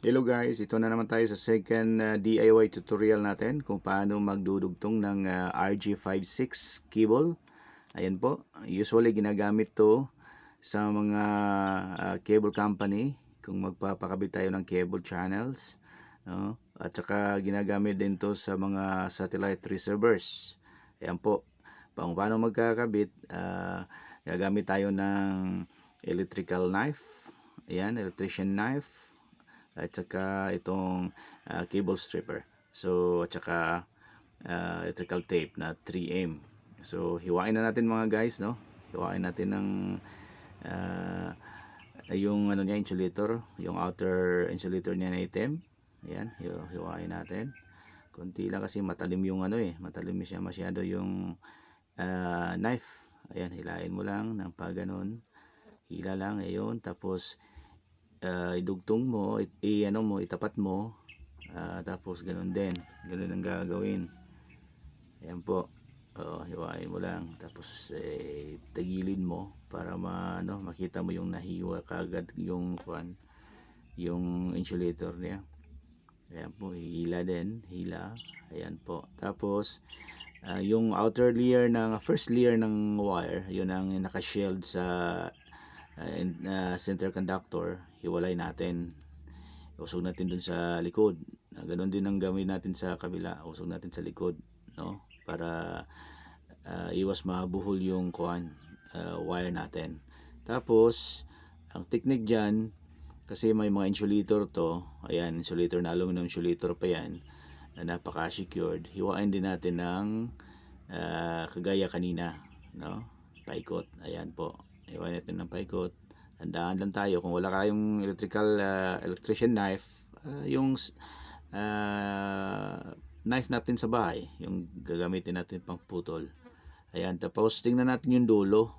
Hello guys, ito na naman tayo sa second uh, DIY tutorial natin kung paano magdudugtong ng uh, RG56 cable. Ayan po, usually ginagamit to sa mga uh, cable company kung magpapakabit tayo ng cable channels. No? At saka ginagamit din to sa mga satellite receivers. Ayan po, kung paano magkakabit, uh, gagamit tayo ng electrical knife. Ayan, electrician knife at saka itong uh, cable stripper. So, at saka uh, electrical tape na 3M. So, hiwain na natin mga guys, no? Hiwain natin ng uh, yung ano niya, insulator, yung outer insulator niya na item. Ayan, hi- hiwain natin. Konti lang kasi matalim yung ano eh, matalim siya masyado yung uh, knife. Ayan, hilain mo lang ng pa ganun. Hila lang, ayun. Tapos, uh, idugtong mo, i, ano mo, itapat mo, ah, tapos ganun din. Ganun ang gagawin. Ayan po. Oh, hiwain mo lang. Tapos eh, tagilid mo para ma, ano, makita mo yung nahiwa kagad yung kwan, yung insulator niya. Ayan po, hila din, hila. Ayan po. Tapos ah, yung outer layer ng first layer ng wire, yun ang naka-shield sa in- uh, center conductor, hiwalay natin. Usog natin dun sa likod. Uh, ganun din ang gawin natin sa kabila. Usog natin sa likod, no? Para uh, iwas mabuhol yung kuan uh, wire natin. Tapos, ang technique diyan kasi may mga insulator to, ayan, insulator na aluminum insulator pa yan, na napaka-secured. Hiwain din natin ng uh, kagaya kanina, no? Paikot, ayan po. Hiwain natin ng paikot. Tandaan lang tayo kung wala kayong electrical uh, electrician knife, uh, yung uh, knife natin sa bahay, yung gagamitin natin pang putol. Ayan, tapos tingnan natin yung dulo.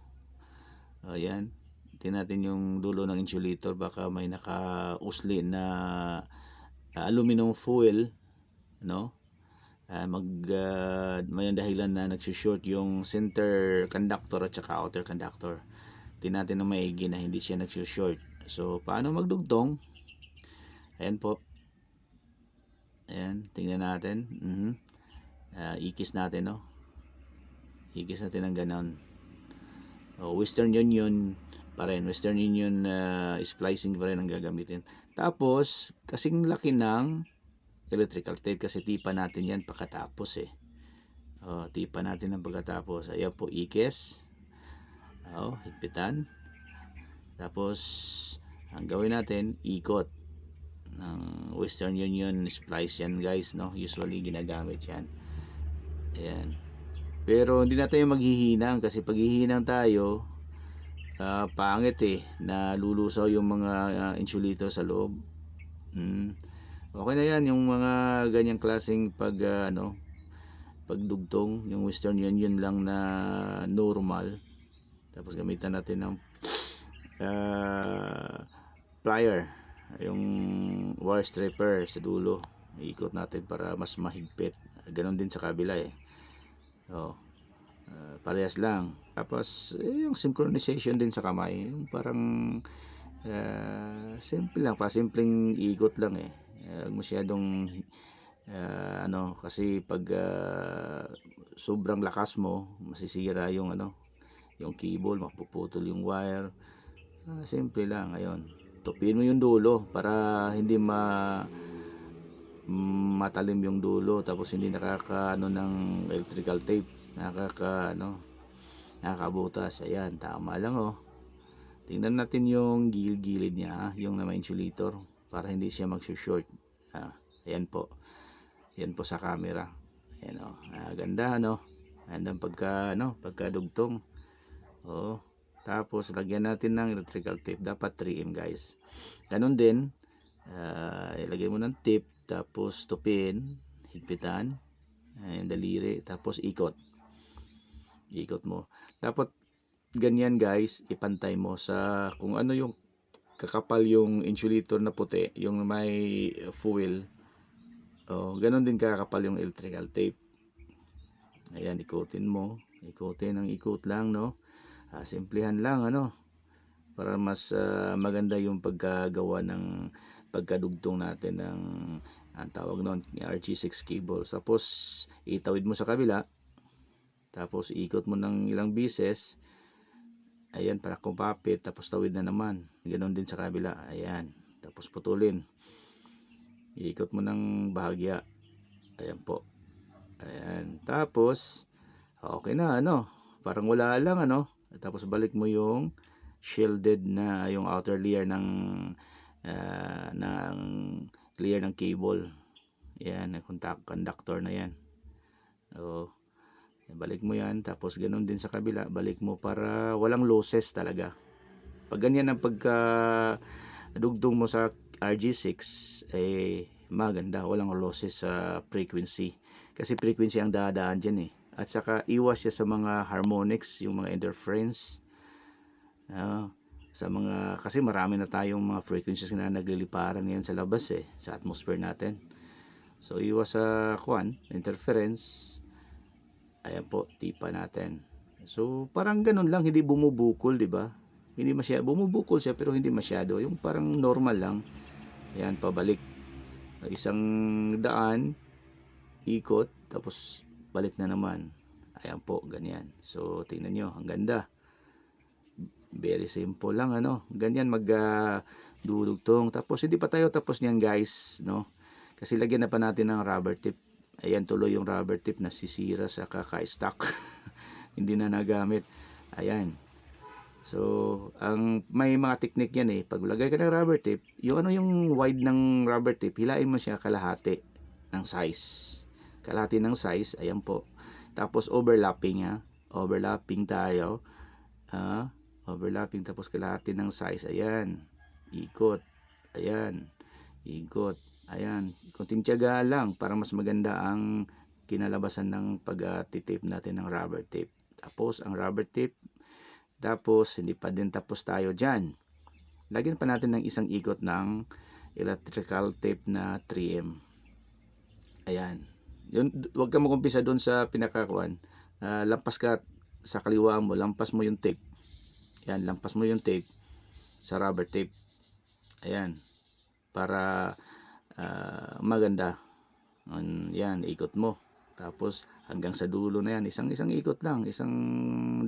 Ayan. Tingnan natin yung dulo ng insulator baka may naka-usli na uh, aluminum foil, no? Uh, mag uh, may dahilan na nagsushort yung center conductor at saka outer conductor natin na maigi na hindi siya nagsushort. So, paano magdugtong? Ayan po. Ayan, tingnan natin. Mhm. Uh, ikis natin, no? Ikis natin ng ganon. Oh, Western Union pa rin. Western Union uh, splicing pa rin ang gagamitin. Tapos, kasing laki ng electrical tape kasi tipa natin yan pagkatapos eh. Oh, tipa natin ng pagkatapos. Ayan po, ikis. Oh, higpitan. Tapos, ang gawin natin, ikot. Ng Western Union splice yan guys, no? Usually ginagamit yan. Ayan. Pero hindi na tayo maghihinang kasi pag hihinang tayo, ah, pangit eh, na yung mga ah, insulator sa loob. Mm. Okay na yan, yung mga ganyang klaseng pag, ah, ano, pagdugtong, yung Western Union lang na normal. Tapos gamitan natin ng uh, plier, yung wire stripper sa dulo. Iikot natin para mas mahigpit. Ganon din sa kabila eh. Oh. Uh, parehas lang. Tapos eh, yung synchronization din sa kamay, yung parang uh, simple lang, pa simpleng ikot lang eh. Uh, masyadong uh, ano kasi pag uh, sobrang lakas mo, masisira yung ano, yung cable, mapuputol yung wire. Ah, simple lang, ayun. Tupin mo yung dulo para hindi ma matalim yung dulo tapos hindi nakaka ano ng electrical tape. Nakaka ano nakakabutas. Ayan tama lang oh. Tingnan natin yung gilid-gilid niya ah, yung na may insulator para hindi siya magsushort. Ah, ayan po. Ayan po sa camera. Ayan oh. Ah, ganda no ganda pagka ano pagka dugtong Oo. Tapos, lagyan natin ng electrical tape. Dapat 3M guys. Ganon din. Uh, ilagay mo ng tape. Tapos, tupin. Higpitan. Ayan, daliri. Tapos, ikot. Ikot mo. Dapat, ganyan guys, ipantay mo sa kung ano yung kakapal yung insulator na puti. Yung may foil. Oh, ganon din kakapal yung electrical tape. Ayan, ikutin mo. Ikutin ang ikot lang, no? Uh, simplihan lang ano para mas uh, maganda yung pagkagawa ng pagkadugtong natin ng ang tawag noon RG6 cable. Tapos itawid mo sa kabila. Tapos ikot mo ng ilang bises. Ayan, para kumapit. Tapos tawid na naman. Ganon din sa kabila. Ayan. Tapos putulin. Ikot mo ng bahagya. Ayan po. Ayan. Tapos, okay na, ano. Parang wala lang, ano. Tapos balik mo yung shielded na yung outer layer ng ah, ng layer ng cable. Yan, contact conductor na yan. O, balik mo yan. Tapos ganun din sa kabila. Balik mo para walang losses talaga. Pag ganyan ang pagka dugtong mo sa RG6, eh, maganda. Walang losses sa frequency. Kasi frequency ang dadaan dyan eh. At saka iwas siya sa mga harmonics, yung mga interference. Ah, sa mga kasi marami na tayong mga frequencies na nagliliparan ngayon sa labas eh sa atmosphere natin. So iwas sa kwan interference. Ayan po tipa natin. So parang ganun lang hindi bumubukol di ba? Hindi masyado bumubukol siya pero hindi masyado. Yung parang normal lang. Ayan pabalik. Isang daan ikot tapos balik na naman ayan po ganyan so tingnan nyo ang ganda Very simple lang ano. Ganyan mag dudugtong. Tapos hindi pa tayo tapos niyan guys, no? Kasi lagyan na pa natin ng rubber tip. Ayan tuloy yung rubber tip na sisira sa kaka-stock. hindi na nagamit. Ayan. So, ang may mga technique yan eh. Pag lagay ka ng rubber tip, yung ano yung wide ng rubber tip, hilain mo siya kalahati ng size. Kalahati ng size, ayan po. Tapos overlapping ha. Overlapping tayo. Ah, overlapping tapos kalahati ng size ayan. Ikot ayan. Ikot ayan. Kunting tiyaga lang para mas maganda ang kinalabasan ng pag-tape natin ng rubber tape. Tapos ang rubber tape tapos hindi pa din tapos tayo dyan. Lagyan pa natin ng isang ikot ng electrical tape na 3M ayan yun, huwag ka magumpisa doon sa pinakakuan Ah, lampas ka sa kaliwa mo lampas mo yung tape yan, lampas mo yung tape sa rubber tape. Ayan. Para ah, maganda. An- Yan, ikot mo. Tapos hanggang sa dulo na yan, isang isang ikot lang, isang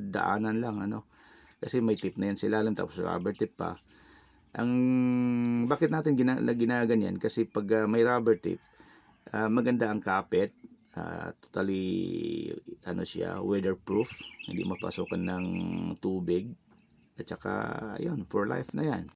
daanan lang ano. Kasi may tip na yan sa ilalim tapos rubber tip pa. Ang bakit natin gina, ginaganyan kasi pag ah, may rubber tip, ah, maganda ang kapit. Ah, totally ano siya, weatherproof, hindi mapasukan ng tubig. At saka, yun, for life na yan.